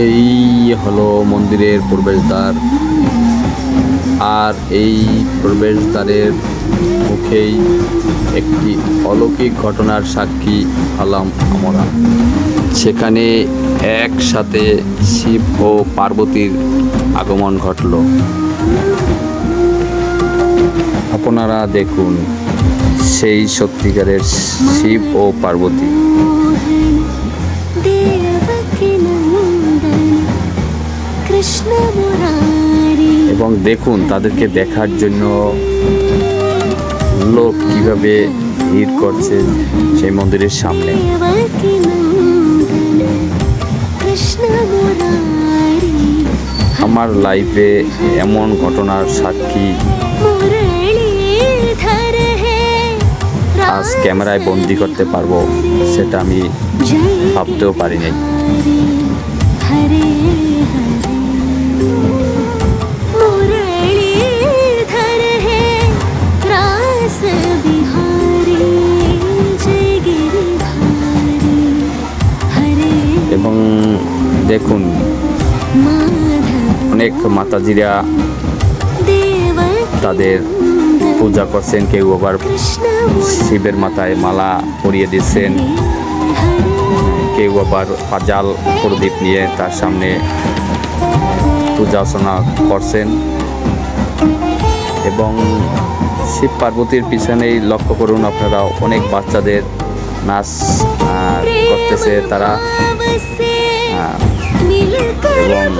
এই হলো মন্দিরের প্রবেশদ্বার। আর এই প্রবেশদ্বারের মুখেই একটি অলৌকিক ঘটনার সাক্ষী হলাম আমরা। সেখানে একসাথে শিব ও পার্বতীর আগমন ঘটল। আপনারা দেখুন, সেই সত্যিকারের শিব ও পার্বতী। এবং দেখুন তাদেরকে দেখার জন্য লোক কীভাবে ভিড় করছে সেই মন্দিরের সামনে। আমার লাইফে এমন ঘটনার সাক্ষী আজ ক্যামেরায় বন্দি করতে পারব সেটা আমি ভাবতেও পারিনি অনেক মাতাজিরা তাদের পূজা করছেন কেউ আবার শিবের মাথায় মালা পরিয়ে দিচ্ছেন। কেউ আবার পাজাল প্রদীপ নিয়ে তার সামনে পূজা অর্চনা করছেন। এবং শিব পার্বতীর পিছনেই লক্ষ্য করুন আপনারা অনেক বাচ্চাদের নাচ করতেছে তারা। এবং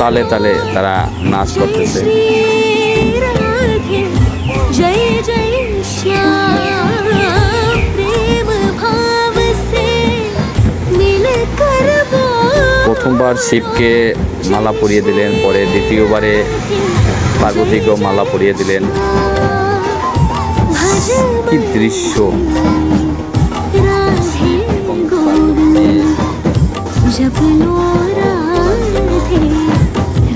তালে তালে তারা নাচ করতেছে राधे जय जय श्याम प्रेम भाव से मिलकर প্রথমবার শিবকে মালা পরিয়ে দিলেন পরে দ্বিতীয়বারে পার্বতীকেও মালা পরিয়ে দিলেন भज কি দৃশ্য राधे এবং गोविंद পার্বতী जब लो राधे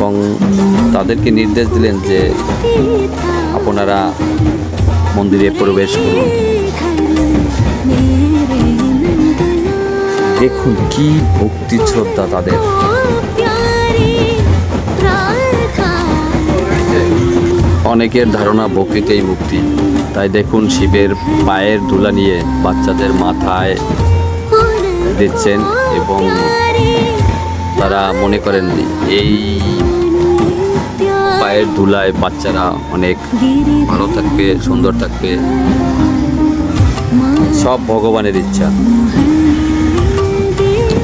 এবং তাদেরকে নির্দেশ দিলেন যে আপনারা মন্দিরে প্রবেশ করুন। দেখুন কি ভক্তি শ্রদ্ধা তাদের। অনেকের ধারণা ভক্তিতেই মুক্তি। তাই দেখুন শিবের পায়ের ধুলা নিয়ে বাচ্চাদের মাথায় দিচ্ছেন এবং তারা মনে করেন এই পায়ের ধুলায় বাচ্চারা অনেক ভালো থাকবে, সুন্দর থাকবে। সব ভগবানের ইচ্ছা।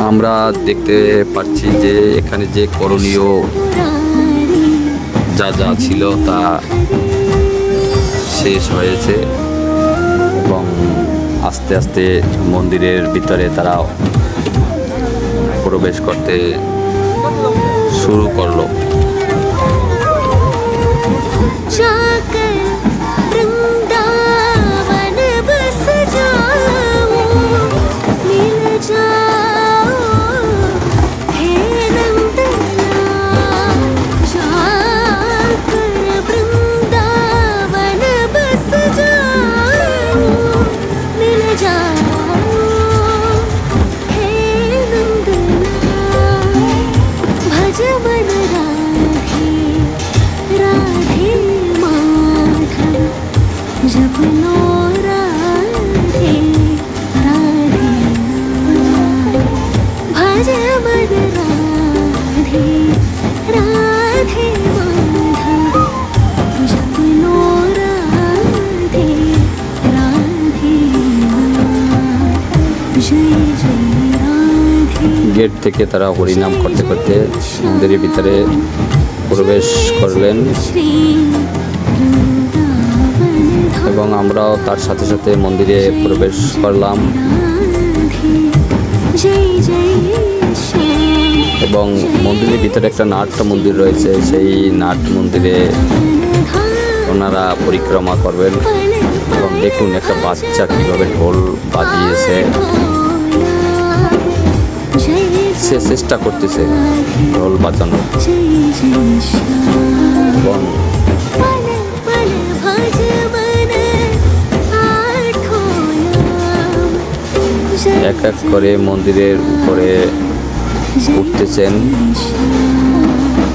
আমরা দেখতে পাচ্ছি যে এখানে যে করণীয় যা যা ছিল তা শেষ হয়েছে এবং আস্তে আস্তে মন্দিরের ভিতরে তারা প্রবেশ করতে শুরু করল। থেকে তারা হরিনাম করতে করতে মন্দিরের ভিতরে প্রবেশ করলেন। এবং আমরাও তার সাথে সাথে মন্দিরে প্রবেশ করলাম। এবং মন্দিরের ভিতরে একটা নাট্য মন্দির রয়েছে, সেই নাট মন্দিরে ওনারা পরিক্রমা করবেন। এবং দেখুন একটা বাচ্চা কীভাবে ঢোল বাজিয়েছে। সে চেষ্টা করতেছে ঢোল বাজানোর। এক এক করে মন্দিরের উপরে উঠতেছেন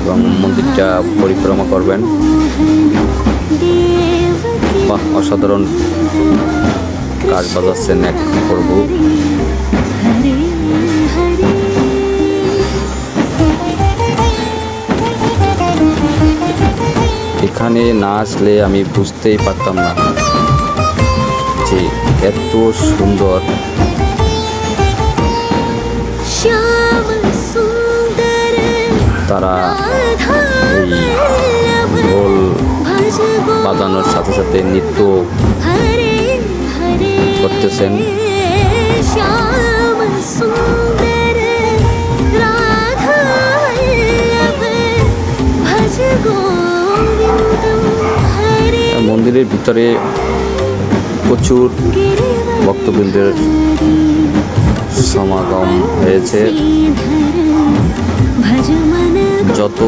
এবং মন্দিরটা পরিক্রমা করবেন। অসাধারণ কাজ বাজাচ্ছেন এক প্রভু। এখানে না আসলে আমি বুঝতেই পারতাম না যে এত সুন্দর। তারা এই ঢোল বাজানোর সাথে সাথে নৃত্য করতেছেন। মন্দিরের ভিতরে প্রচুর ভক্তবৃন্দের সমাগম হয়েছে। যত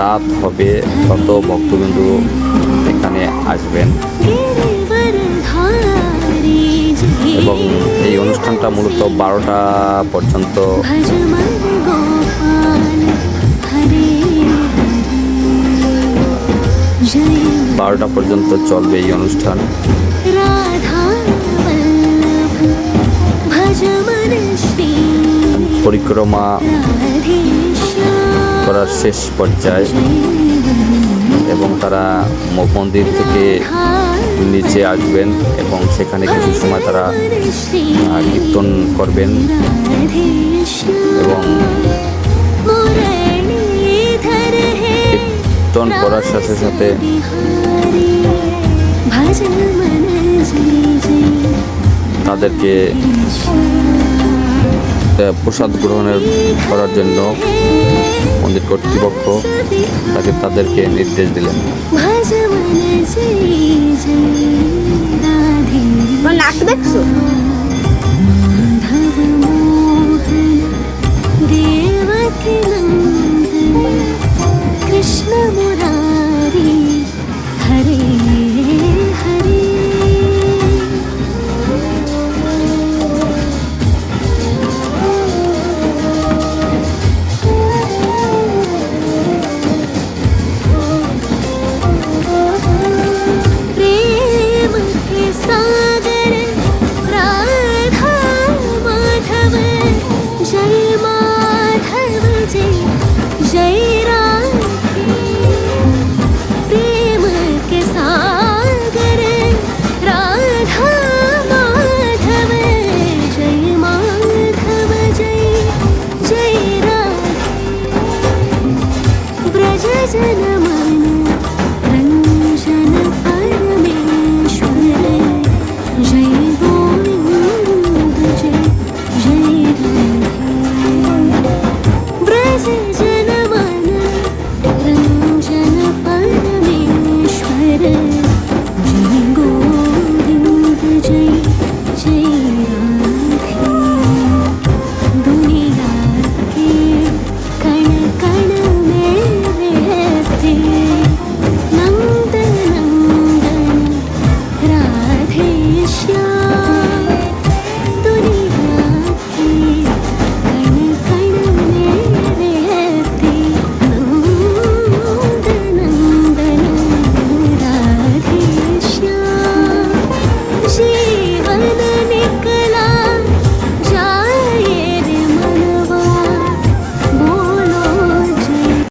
রাত হবে, তত ভক্তবৃন্দ এখানে আসবেন। এবং এই অনুষ্ঠানটা মূলত বারোটা পর্যন্ত জয় বারোটা পর্যন্ত চলবে এই অনুষ্ঠান। পরিক্রমা করার শেষ পর্যায়ে। এবং তারা মন্দির থেকে নিচে আসবেন এবং সেখানে কিছু সময় তারা কীর্তন করবেন। এবং কীর্তন করার সাথে সাথে তাদেরকে প্রসাদ গ্রহণের করার জন্য মন্দির কর্তৃপক্ষ তাকে তাদেরকে নির্দেশ দিলেন। কৃষ্ণ